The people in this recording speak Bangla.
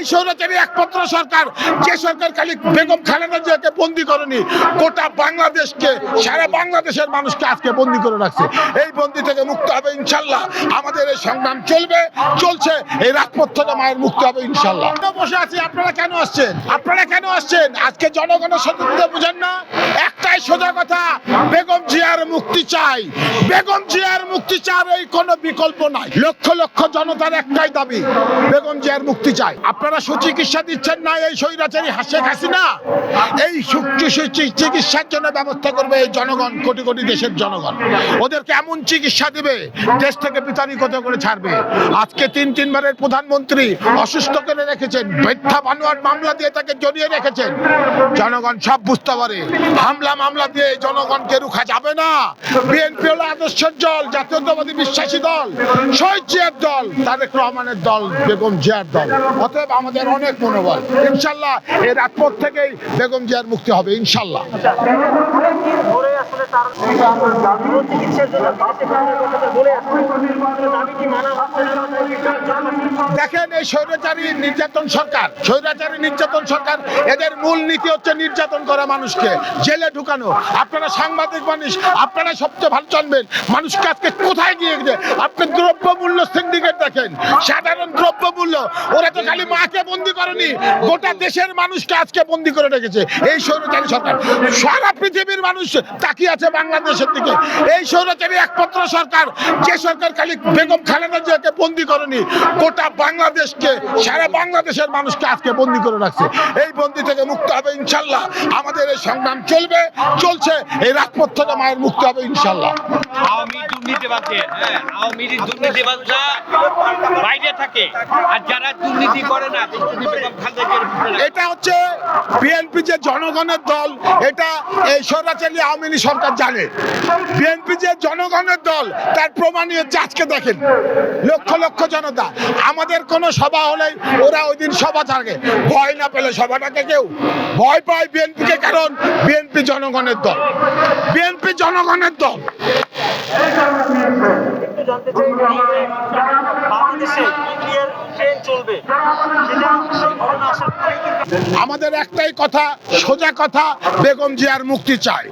এই স্বৈরাচারী একমাত্র সরকার। যে সরকার খালি বেগম খালেদা জিয়াকে বন্দি করেনি, গোটা বাংলাদেশকে, সারা বাংলাদেশের মানুষকে আজকে বন্দি করে রাখছে। এই বন্দি থেকে মুক্ত হবে ইনশাল্লাহ। আমাদের এই সংগ্রাম চলবে, চলছে, এই রাজপথ থেকে মায়ের মুক্তি হবে ইনশাল্লাহ। বসে আছি, আপনারা কেন আসছেন? আপনারা কেন আসছেন? আজকে জনগণের সচেতনতা বুঝেন না। একটাই সোজা কথা। বেগম জিয়ার মুক্তি চাই। বেগম জিয়ার মুক্তি চার এই কোনো বিকল্প নাই। লক্ষ লক্ষ জনতার একটাই দাবি, বেগম জিয়ার মুক্তি চাই। আপনারা সুচিকিৎসা দিচ্ছেন না এই স্বৈরাচারী শেখ হাসিনা? এই সু- সু- চি- চিকিৎসার জন্য ব্যবস্থা করবে এই জনগণ, কোটি কোটি দেশের জনগণ। ওদেরকে এমন চিকিৎসা দিবে, দেশ থেকে বিতাড়িত করে ছাড়বে। আজকে তিন, তিনবারের প্রধানমন্ত্রী অসুস্থ করে রেখেছেন, মিথ্যা বানোয়ার মামলা দিয়ে তাকে জড়িয়ে রেখেছেন। জনগণ সব বুঝতে পারে, হামলা মামলা দিয়ে জনগণকে রুখা যাবে না বিএনপি হলো আদর্শের দল জাতীয়তাবাদী বিশ্বাসী দল শহীদ জিয়ার দল তারেক রহমানের দল বেগম জিয়ার দল অতএব আমাদের অনেক মনোবল ইনশাল্লাহ এই রাজপথ থেকেই বেগম জিয়ার মুক্তি হবে ইনশাল্লাহ চিকিৎসার জন্য বলে দাবি কি মানা দেখেন এই স্বৈরাচারী নির্যাতন সরকার, স্বৈরাচারী নির্যাতন সরকার, এদের মূল নীতি হচ্ছে নির্যাতন করা মানুষকে, জেলে ঢুকানো। আপনারা সাংবাদিক মানুষ আপনারা সবচেয়ে ভালো জানবেন মানুষকে আজকে কোথায় গিয়ে গেছে আপনি দ্রব্য মূল্য সিন্ডিকেট দেখেন, সাধারণ দ্রব্য মূল্য ওরা তো খালি মাকে বন্দি করেনি, গোটা দেশের মানুষকে আজকে বন্দি করে রেখেছে এই স্বৈরাচারী সরকার। সারা পৃথিবীর মানুষ তাকিয়ে আছে বাংলাদেশের দিকে। এই স্বৈরাচারী একমাত্র সরকার, যে সরকার খালি বেগম খালেদা জিয়াকে বন্দি করেনি, গোটা বাংলাদেশকে সারা বাংলাদেশের মানুষকে আজকে বন্দি করে রাখছে। এই বন্দি থেকে মুক্ত হবে ইনশাল্লাহ। আমাদের এই সংগ্রাম চলবে চলছে এই রাজপথ থেকে মায়ের মুক্তি হবে ইনশাল্লাহ। হ্যাঁ। এটা হচ্ছে বিএনপি যে জনগণের দল এটা এই স্বৈরাচারী আওয়ামী লীগ সরকার জানে। বিএনপি যে জনগণের দল তার প্রমাণই হচ্ছে আজকে দেখেন লক্ষ লক্ষ জনতা। আমাদের কোনো সভা হলে ওরা ওই দিন সভা থাকে ভয় না পেলে সভাটাকে কেউ? ভয় পায় বিএনপিকে কারণ বিএনপি জনগণের দল। বিএনপি জনগণের দল। আমাদের একটাই কথা, সোজা কথা, বেগম জিয়ার মুক্তি চাই।